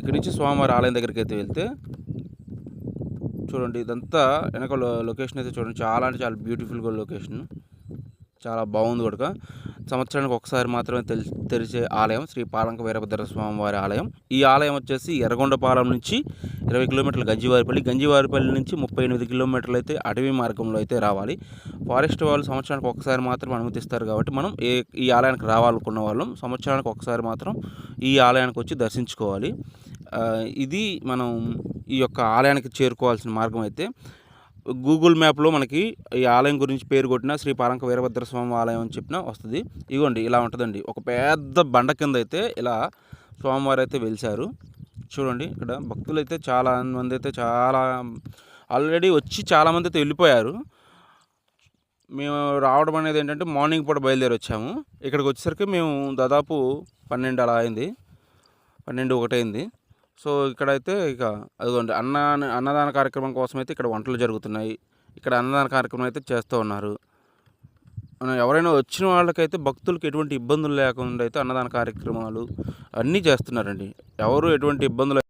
ఇక్కడి నుంచి స్వామివారి ఆలయం దగ్గరికి అయితే వెళ్తే చూడండి ఇదంతా వెనక లొకేషన్ అయితే చూడండి. చాలా అంటే చాలా బ్యూటిఫుల్గా లొకేషన్ చాలా బాగుంది కూడా సంవత్సరానికి ఒకసారి మాత్రమే తెరిచే ఆలయం శ్రీ పాలంక వీరభద్ర స్వామి వారి ఆలయం. ఈ ఆలయం వచ్చేసి ఎర్రగొండపాలెం నుంచి ఇరవై కిలోమీటర్లు గంజివారిపల్లి. గంజివారిపల్లి నుంచి ముప్పై ఎనిమిది కిలోమీటర్లు అయితే అటవీ మార్గంలో అయితే రావాలి. ఫారెస్ట్ వాళ్ళు సంవత్సరానికి ఒకసారి మాత్రం అనుమతిస్తారు కాబట్టి మనం ఏ ఈ ఆలయానికి రావాలనుకున్న వాళ్ళం సంవత్సరానికి ఒకసారి మాత్రం ఈ ఆలయానికి వచ్చి దర్శించుకోవాలి. ఇది మనం ఈ యొక్క ఆలయానికి చేరుకోవాల్సిన మార్గం అయితే గూగుల్ మ్యాప్లో మనకి ఈ ఆలయం గురించి పేరు కొట్టిన శ్రీ పాలంక వీరభద్ర స్వామి ఆలయం అని చెప్పిన వస్తుంది. ఇగోండి ఇలా ఉంటుందండి. ఒక పెద్ద బండ కింద అయితే ఇలా స్వామివారు అయితే వెలిశారు. చూడండి ఇక్కడ భక్తులు అయితే చాలా మంది అయితే చాలా ఆల్రెడీ వచ్చి చాలామంది అయితే వెళ్ళిపోయారు. మేము రావడం అనేది ఏంటంటే మార్నింగ్ పూట బయలుదేరి వచ్చాము. ఇక్కడికి వచ్చేసరికి మేము దాదాపు పన్నెండు అలా అయింది. పన్నెండు ఒకటైంది సో ఇక్కడైతే ఇక అదిగోండి అన్న అన్నదాన కార్యక్రమం కోసం అయితే ఇక్కడ వంటలు జరుగుతున్నాయి. ఇక్కడ అన్నదాన కార్యక్రమం అయితే చేస్తూ ఉన్నారు. మనం ఎవరైనా వచ్చిన వాళ్ళకైతే భక్తులకు ఎటువంటి ఇబ్బందులు లేకుండా అయితే అన్నదాన కార్యక్రమాలు అన్నీ చేస్తున్నారండి. ఎవరు ఎటువంటి ఇబ్బందులు